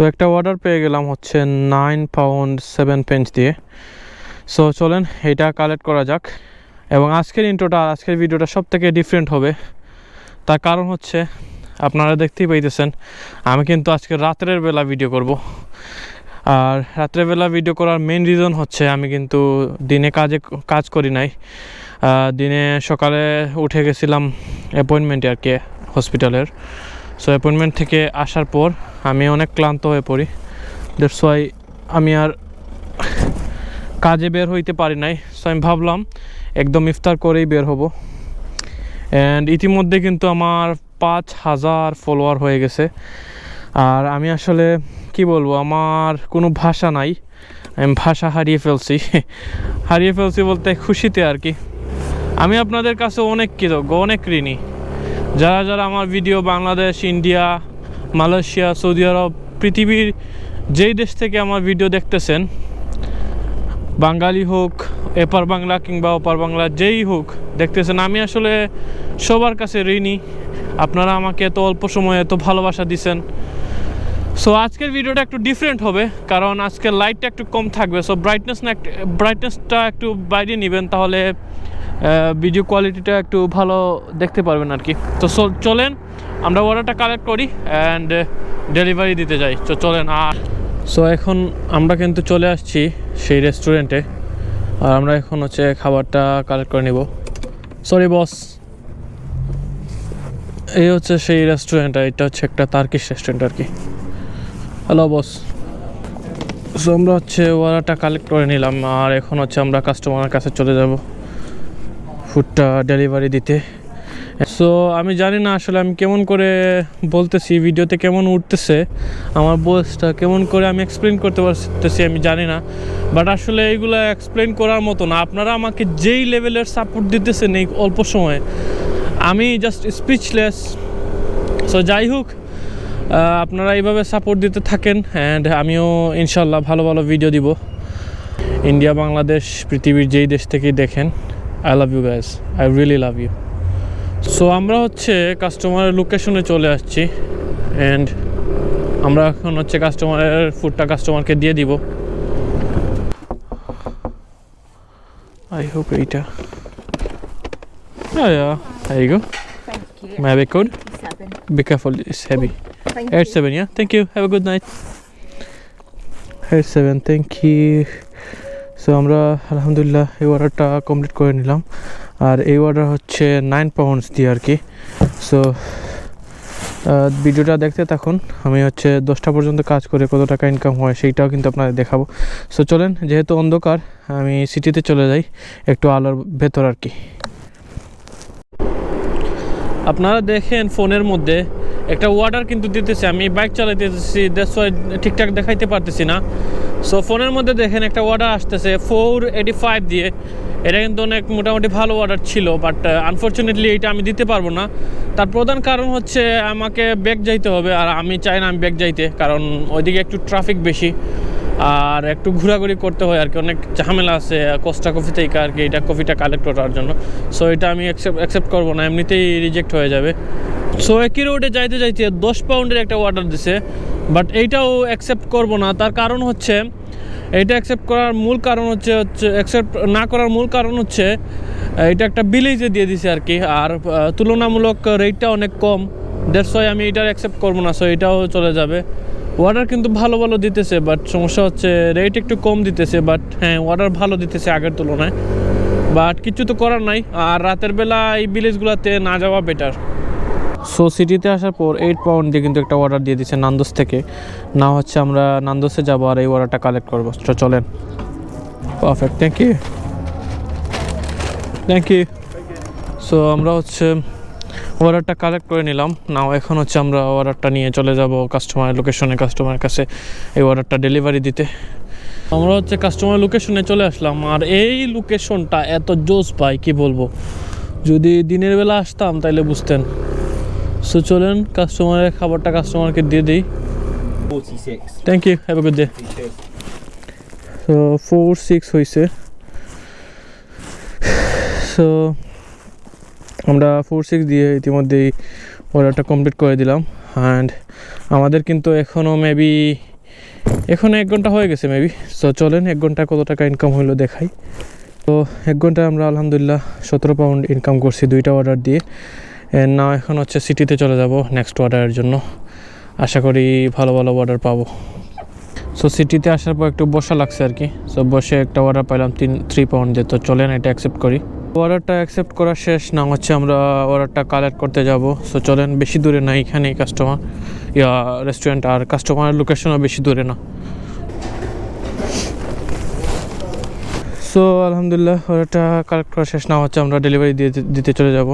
তো একটা অর্ডার পেয়ে গেলাম হচ্ছে নাইন পাউন্ড সেভেন পেন্স দিয়ে। সো চলেন, এটা কালেক্ট করা যাক। এবং আজকের ইন্ট্রোটা আর আজকের ভিডিওটা সব থেকে ডিফারেন্ট হবে। তার কারণ হচ্ছে, আপনারা দেখতেই পাইতেছেন, আমি কিন্তু আজকে রাত্রের বেলা ভিডিও করব। আর রাত্রের বেলা ভিডিও করার মেন রিজন হচ্ছে, আমি কিন্তু দিনে কাজে, কাজ করি নাই। দিনে সকালে উঠে গেছিলাম অ্যাপয়েন্টমেন্টে আর কি হসপিটালের সো অ্যাপয়েন্টমেন্ট থেকে আসার পর আমি অনেক ক্লান্ত হয়ে পড়ি। দ্যাটস ওয়াই আমি আর কাজে বের হইতে পারি নাই। সো আমি ভাবলাম একদম ইফতার করেই বের হব। অ্যান্ড ইতিমধ্যে কিন্তু আমার পাঁচ হাজার ফলোয়ার হয়ে গেছে। আর আমি আসলে কি বলব, আমার কোনো ভাষা নাই। আমি ভাষা হারিয়ে ফেলছি। হারিয়ে ফেলছি বলতে খুশিতে আর কি। আমি আপনাদের কাছে অনেক কৃতজ্ঞ, অনেক ঋণী। যারা যারা আমার video Bangladesh, India, Malaysia, Saudi Arab, পৃথিবীর যেই দেশ থেকে আমার ভিডিও দেখতেছেন, বাঙালি হোক, এপার বাংলা কিংবা ওপার বাংলা যেই হোক, দেখতেছেন আমি আসলে সবার কাছে ঋণী। আপনারা আমাকে এত অল্প সময়ে এত ভালোবাসা দিছেন। সো আজকের ভিডিওটা একটু ডিফারেন্ট হবে, কারণ আজকের লাইটটা একটু কম থাকবে। সো ব্রাইটনেস না ব্রাইটনেসটা একটু বাইরে নেবেন, তাহলে ভিডিও কোয়ালিটিটা একটু ভালো দেখতে পারবেন আর কি তো চলেন, আমরা অর্ডারটা কালেক্ট করি অ্যান্ড ডেলিভারি দিতে যাই। তো চলেন আর সো এখন আমরা কিন্তু চলে আসছি সেই রেস্টুরেন্টে আর আমরা এখন হচ্ছে খাবারটা কালেক্ট করে নিব। সরি বস এই হচ্ছে সেই রেস্টুরেন্ট এটা হচ্ছে একটা তার্কিশ রেস্টুরেন্ট আর কি হ্যালো বস সো আমরা হচ্ছে অর্ডারটা কালেক্ট করে নিলাম। আর এখন হচ্ছে আমরা কাস্টমারের কাছে চলে যাব। ফুডটা ডেলিভারি দিতে। সো আমি জানি না আসলে আমি কেমন করে বলতেছি, ভিডিওতে কেমন উঠতেছে, আমার বয়সটা কেমন করে আমি এক্সপ্লেন করতে পারতেছি আমি জানি না। বাট আসলে এইগুলো এক্সপ্লেন করার মতো না। আপনারা আমাকে যেই লেভেলের সাপোর্ট দিতেছেন এই অল্প সময়ে, আমি জাস্ট স্পিচলেস সো যাই হোক আপনারা এইভাবে সাপোর্ট দিতে থাকেন অ্যান্ড আমিও ইনশাল্লাহ ভালো ভালো ভিডিও দিব। ইন্ডিয়া বাংলাদেশ পৃথিবীর যেই দেশ থেকেই দেখেন। I love you guys I really love you so আমরা হচ্ছে কাস্টমারের লোকেশনে চলে আসছি অ্যান্ড আমরা এখন হচ্ছে কাস্টমারের ফুডটা কাস্টমারকে দিয়ে দিব। আই হোপ এইটা। হ্যাঁ go my have a code be careful it's heavy seven yeah thank you have a good night eight seven thank you so আমরা, আলহামদুলিল্লাহ, এই অর্ডারটা কমপ্লিট করে নিলাম। আর এই অর্ডার হচ্ছে নাইন পাউন্ডস দিয়ে আর কি। সো ভিডিওটা দেখতে থাকুন। আমি হচ্ছে দশটা পর্যন্ত কাজ করে কত টাকা ইনকাম হয় সেইটাও কিন্তু আপনাদের দেখাবো। সো চলেন, যেহেতু অন্ধকার, আমি সিটিতে চলে যাই। একটু আলোর ভেতর আর কি। আপনারা দেখেন ফোনের মধ্যে একটা ওয়ার্ডার কিন্তু দিতেছে, আমি বাইক চালাইতেছি ওয়াই ঠিকঠাক দেখাইতে পারতেছি না। সো ফোনের মধ্যে দেখেন একটা ওয়ার্ডার আসতেছে ফোর এইটি ফাইভ দিয়ে। এটা কিন্তু অনেক মোটামুটি ভালো অর্ডার ছিল বাট আনফর্চুনেটলি এটা আমি দিতে পারব না। তার প্রধান কারণ হচ্ছে আমাকে ব্যাগ যাইতে হবে, আর আমি চাই না আমি ব্যাগ যাইতে, কারণ ওইদিকে একটু ট্রাফিক বেশি, আর একটু ঘোরাঘুরি করতে হয় আর কি অনেক ঝামেলা আছে কোস্টা কফি থেকে আর কি এটা কফিটা কালেক্ট করার জন্য। সো এটা আমি অ্যাকসেপ্ট করব না, এমনিতেই রিজেক্ট হয়ে যাবে। সো একই রোডে যাইতে যাইতে দশ পাউন্ডের একটা অর্ডার দিছে বাট এইটাও অ্যাকসেপ্ট করব না। তার কারণ হচ্ছে, এইটা অ্যাকসেপ্ট করার মূল কারণ হচ্ছে হচ্ছে অ্যাকসেপ্ট না করার মূল কারণ হচ্ছে এটা একটা বিলেজে দিয়ে দিছে আর কি। আর তুলনামূলক রেটটা অনেক কম। দেড়শো আমি এটার অ্যাকসেপ্ট করব না। সো এটাও চলে যাবে। অর্ডার কিন্তু ভালো ভালো দিতেছে বাট সমস্যা হচ্ছে রেট একটু কম দিতেছে বাট হ্যাঁ অর্ডার ভালো দিতেছে আগের তুলনায়। বাট কিছু তো করার নাই। আর রাতের বেলা এই ভিলেজগুলোতে না যাওয়া বেটার সো সিটিতে আসার পর এইট পাউন্ড দিয়ে কিন্তু একটা অর্ডার দিয়ে দিচ্ছে নান্দোস থেকে। না হচ্ছে আমরা নান্দোসে যাব আর এই অর্ডারটা কালেক্ট করব। চলেন। Perfect thank you thank you so আমরা হচ্ছে অর্ডারটা কালেক্ট করে নিলাম। নাও এখন হচ্ছে আমরা অর্ডারটা নিয়ে চলে যাব কাস্টমার লোকেশনে কাস্টমারের কাছে এই অর্ডারটা ডেলিভারি দিতে। আমরা হচ্ছে কাস্টমার লোকেশনে চলে আসলাম। আর এই লোকেশনটা এত জোস পাই কি বলব? যদি দিনের বেলা আসতাম তাহলে বুঝতেন। সো চলেন কাস্টমারের খাবারটা কাস্টমারকে দিয়ে দিই। Thank you have a good day so four six হয়েছে সো আমরা ফোর সিক্স দিয়ে ইতিমধ্যেই অর্ডারটা কমপ্লিট করে দিলাম। অ্যান্ড আমাদের কিন্তু এখনও মেবি এখন এক ঘণ্টা হয়ে গেছে মেবি সো চলেন, এক ঘণ্টা কত টাকা ইনকাম হইল দেখাই। তো এক ঘন্টায় আমরা আলহামদুলিল্লাহ সতেরো পাউন্ড ইনকাম করছি দুইটা অর্ডার দিয়ে। না এখন হচ্ছে সিটিতে চলে যাব নেক্সট অর্ডারের জন্য। আশা করি ভালো ভালো অর্ডার পাবো। সো সিটিতে আসার পর একটু বসা লাগছে আর কি। সো বসে একটা অর্ডার পাইলাম তিন থ্রি পাউন্ড দিয়ে। তো চলেন, এটা অ্যাকসেপ্ট করি। অর্ডারটা অ্যাকসেপ্ট করা শেষ, না হচ্ছে আমরা অর্ডারটা কালেক্ট করতে যাব। সো চলেন, বেশি দূরে না এখানেই কাস্টমার ইয়া রেস্টুরেন্ট আর কাস্টমারের লোকেশনও বেশি দূরে না। সো আলহামদুলিল্লাহ অর্ডারটা কালেক্ট করা শেষ, না হচ্ছে আমরা ডেলিভারি দিয়ে, দিতে চলে যাব।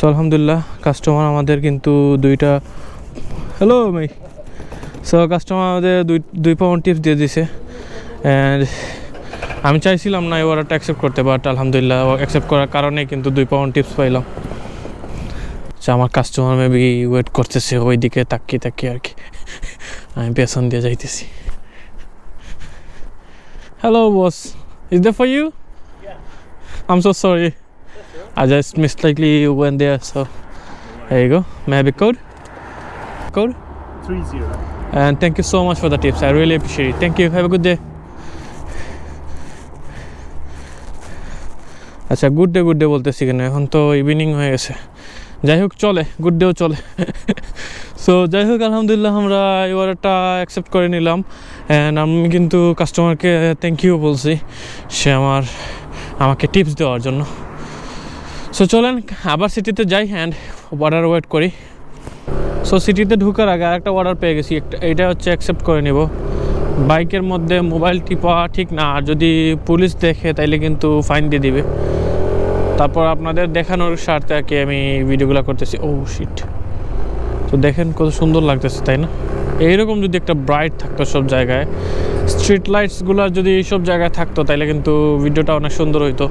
সো আলহামদুলিল্লাহ কাস্টমার আমাদের কিন্তু দুইটা হ্যালো মাই সো কাস্টমার আমাদের দুই দুই পাউন্ড টিপস দিয়ে দিছে। অ্যান্ড আমি চাইছিলাম না এই অর্ডারটা অ্যাকসেপ্ট করতে বাট আলহামদুলিল্লাহ অ্যাকসেপ্ট করার কারণে কিন্তু দুই পাউন্ড টিপস পাইলাম। আচ্ছা আমার কাস্টমার মেবি ওয়েট করতেছে ওই দিকে তাকিয়ে তাকিয়ে আর কি। আমি পেছন দিয়ে যাইতেছি। Hello boss is the for you I am so sorry I just mistakenly went there, so there you go. A code? Code? Three zero. And thank you so much for the tips. I really appreciate it. Thank you. Have a good day. আচ্ছা good day good day বলতেছি কেন এখন তো evening হয়ে গেছে যাই হোক চলে গুড ডেও চলে সো যাই হোক আলহামদুলিল্লাহ আমরা এই অর্ডারটা অ্যাকসেপ্ট করে নিলাম অ্যান্ড আমি কিন্তু কাস্টমারকে থ্যাংক ইউ বলছি সে আমার আমাকে টিপস দেওয়ার জন্য সো চলেন, আবার সিটিতে যাই অ্যান্ড অর্ডার ওয়েট করি। সো সিটিতে ঢুকার আগে আরেকটা অর্ডার পেয়ে গেছি। একটা, এটা হচ্ছে অ্যাকসেপ্ট করে নেব। বাইকের মধ্যে মোবাইল টিপা ঠিক না, আর যদি পুলিশ দেখে তাইলে কিন্তু ফাইন দিয়ে দিবে। তারপর আপনাদের দেখানোর স্বার্থে আর কি আমি ভিডিওগুলো করতেছি। ও শিট তো দেখেন কত সুন্দর লাগতেছে, তাই না? এইরকম যদি একটা ব্রাইট থাকতো সব জায়গায় স্ট্রিট লাইটসগুলো যদি এইসব জায়গায় থাকতো, তাইলে কিন্তু ভিডিওটা অনেক সুন্দর হইতো।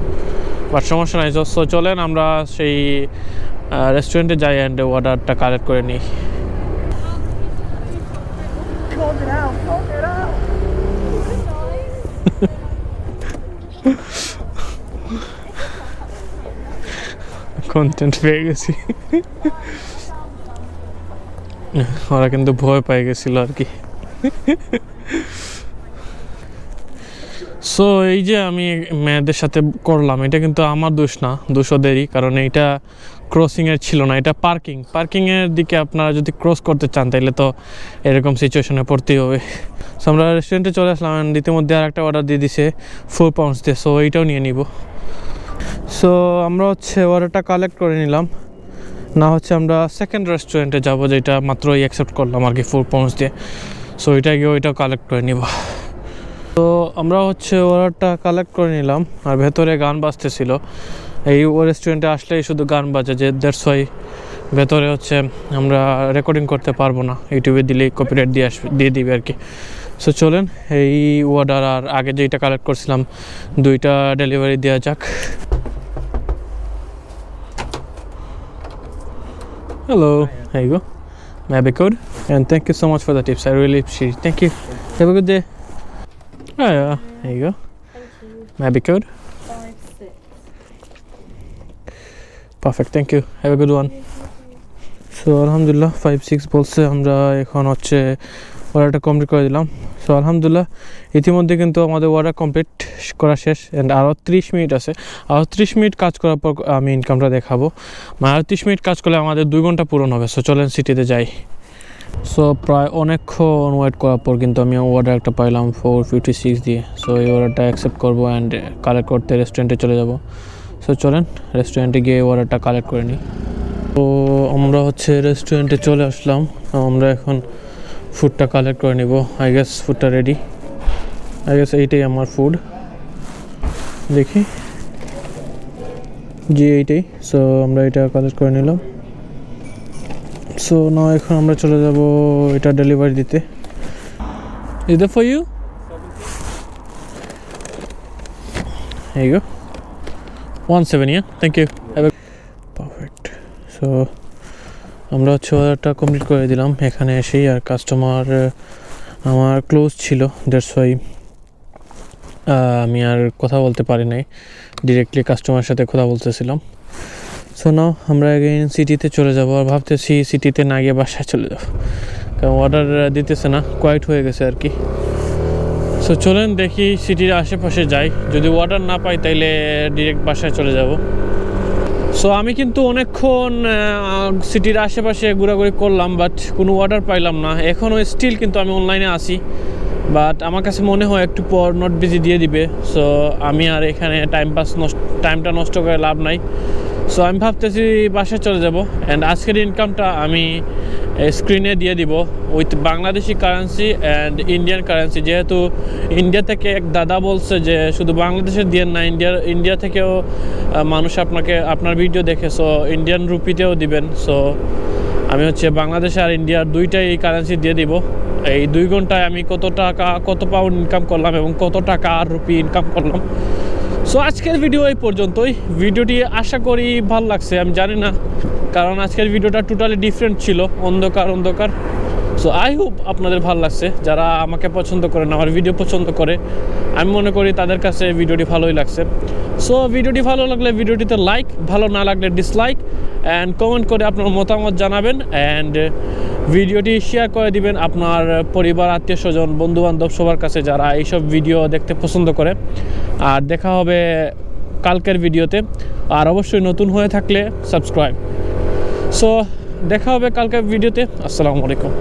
বাট সমস্যা নাই। সো চলেন আমরা সেই রেস্টুরেন্টে যাই অ্যান্ড অর্ডারটা কালেক্ট করে নিই। কন্টেন্ট পেয়ে গেছি। ওরা কিন্তু ভয় পেয়ে গেছিল আর কি। সো এই যে আমি মেয়েদের সাথে করলাম, এটা কিন্তু আমার দোষ না দোষ ওদেরই কারণ এইটা ক্রসিংয়ের ছিল না, এটা পার্কিং পার্কিংয়ের দিকে আপনারা যদি ক্রস করতে চান তাহলে তো এরকম সিচুয়েশনে পড়তেই হবে। সো আমরা রেস্টুরেন্টে চলে আসলাম, and ইতিমধ্যে আর একটা অর্ডার দিয়ে দিছে ফোর পাউন্ডস দিয়ে সো এইটাও নিয়ে নিব। সো আমরা হচ্ছে অর্ডারটা কালেক্ট করে নিলাম। না হচ্ছে আমরা সেকেন্ড রেস্টুরেন্টে যাব, যেটা মাত্রই অ্যাকসেপ্ট করলাম আর কি ফোর পাউন্ডস দিয়ে। সো এটা গিয়ে ওইটাও কালেক্ট করে নিব। তো আমরা হচ্ছে অর্ডারটা কালেক্ট করে নিলাম আর ভেতরে গান বাজতেছিল এই ও রেস্টুরেন্টে আসলেই শুধু গান বাজে যে দ্যাটস ওয়াই ভেতরে হচ্ছে আমরা রেকর্ডিং করতে পারব না ইউটিউবে দিলেই কপিরাইট দিয়ে আসবে, দিয়ে দিবে আর কি সো চলেন, এই অর্ডার আর আগে যেইটা কালেক্ট করছিলাম, দুইটা ডেলিভারি দেওয়া যাক Hello. There you go. May I have a code? And thank you so much for the tips. I really appreciate it. Thank you. Have a good day. Oh yeah. There you go. Thank you. May I have a code? Five, six. Perfect. Thank you. Have a good one. So আলহামদুলিল্লাহ five six বলছে আমরা এখন হচ্ছে অর্ডারটা complete করে দিলাম so আলহামদুলিল্লাহ ইতিমধ্যে কিন্তু আমাদের অর্ডার কমপ্লিট করা শেষ অ্যান্ড আরও ত্রিশ মিনিট আছে আরও ত্রিশ মিনিট কাজ করার পর আমি ইনকামটা দেখাবো মানে আরও ত্রিশ মিনিট কাজ করলে আমাদের দুই ঘণ্টা পূরণ হবে সো চলেন সিটিতে যাই সো প্রায় অনেকক্ষণ ওয়েট করার পর কিন্তু আমি অর্ডার একটা পাইলাম ফোর ফিফটি সিক্স দিয়ে। সো এই অর্ডারটা অ্যাকসেপ্ট করব অ্যান্ড কালেক্ট করতে রেস্টুরেন্টে চলে যাব। সো চলেন রেস্টুরেন্টে গিয়ে অর্ডারটা কালেক্ট করে নিই। তো, আমরা হচ্ছে রেস্টুরেন্টে চলে আসলাম। আমরা এখন ফুডটা কালেক্ট করে নিব। আই গেস ফুডটা রেডি আই গেস এইটাই আমার ফুড দেখি। জি, এইটাই। সো আমরা এটা কালেক্ট করে নিলাম। সো না এখন আমরা চলে যাব এটা ডেলিভারি দিতে। ইজ ফর ইউ এই go one seven yeah thank you perfect so আমরা হচ্ছে অর্ডারটা কমপ্লিট করে দিলাম। এখানে এসেই আর কাস্টমার আমার ক্লোজ ছিল। দ্যাটস ওয়াই আমি আর কথা বলতে পারি নাই। ডিরেক্টলি কাস্টমার সাথে কথা বলতেছিলাম। সো নাও আমরা এগেইন সিটিতে চলে যাব আর ভাবতেছি সিটিতে না গিয়ে বাসায় চলে যাব। কারণ অর্ডার দিতেছে না কোয়াইট হয়ে গেছে আর কি। সো চলেন দেখি সিটির আশেপাশে যাই। যদি অর্ডার না পাই, তাইলে ডিরেক্ট বাসায় চলে যাব। সো আমি কিন্তু অনেকক্ষণ সিটির আশেপাশে ঘোরাঘুরি করলাম বাট কোনো অর্ডার পাইলাম না। এখনও স্টিল কিন্তু আমি অনলাইনে আসি বাট আমার কাছে মনে হয় একটু পর নট বিজি দিয়ে দিবে। সো আমি আর এখানে টাইম পাস নষ্ট টাইমটা নষ্ট করে লাভ নাই। সো আমি ভাবতেছি বাসায় চলে যাব অ্যান্ড আজকের ইনকামটা আমি স্ক্রিনে দিয়ে দিব with Bangladeshi currency and Indian currency যেহেতু ইন্ডিয়া থেকে এক দাদা বলছে যে, শুধু বাংলাদেশের দিয়ে না ইন্ডিয়ার ইন্ডিয়া থেকেও মানুষ আপনাকে, আপনার ভিডিও দেখে সো ইন্ডিয়ান রুপিতেও দিবেন। সো আমি হচ্ছে বাংলাদেশ আর ইন্ডিয়ার দুইটাই কারেন্সি দিয়ে দিব। এই দুই ঘন্টায় আমি কত টাকা, কত পাউন্ড ইনকাম করলাম এবং কত টাকা আর রুপি ইনকাম করলাম। সো আজকের ভিডিও এই পর্যন্তই। ভিডিওটি আশা করি ভালো লাগছে, আমি জানি না। কারণ আজকের ভিডিওটা টোটালি ডিফারেন্ট ছিল, অন্ধকার অন্ধকার। সো আই হোপ আপনাদের ভালো লাগছে। যারা আমাকে পছন্দ করেন, আমার ভিডিও পছন্দ করে, আমি মনে করি তাদের কাছে ভিডিওটি ভালোই লাগছে। সো ভিডিওটি ভালো লাগলে ভিডিওটিতে লাইক ভালো না লাগলে ডিসলাইক অ্যান্ড কমেন্ট করে আপনার মতামত জানাবেন অ্যান্ড ভিডিওটি শেয়ার করে দিবেন আপনার পরিবার, আত্মীয় স্বজন, বন্ধুবান্ধব, সবার কাছে যারা এইসব ভিডিও দেখতে পছন্দ করে। আর দেখা হবে কালকের ভিডিওতে আর অবশ্যই নতুন হয়ে থাকলে সাবস্ক্রাইব সো দেখা হবে কালকের ভিডিওতে আসসালামু আলাইকুম।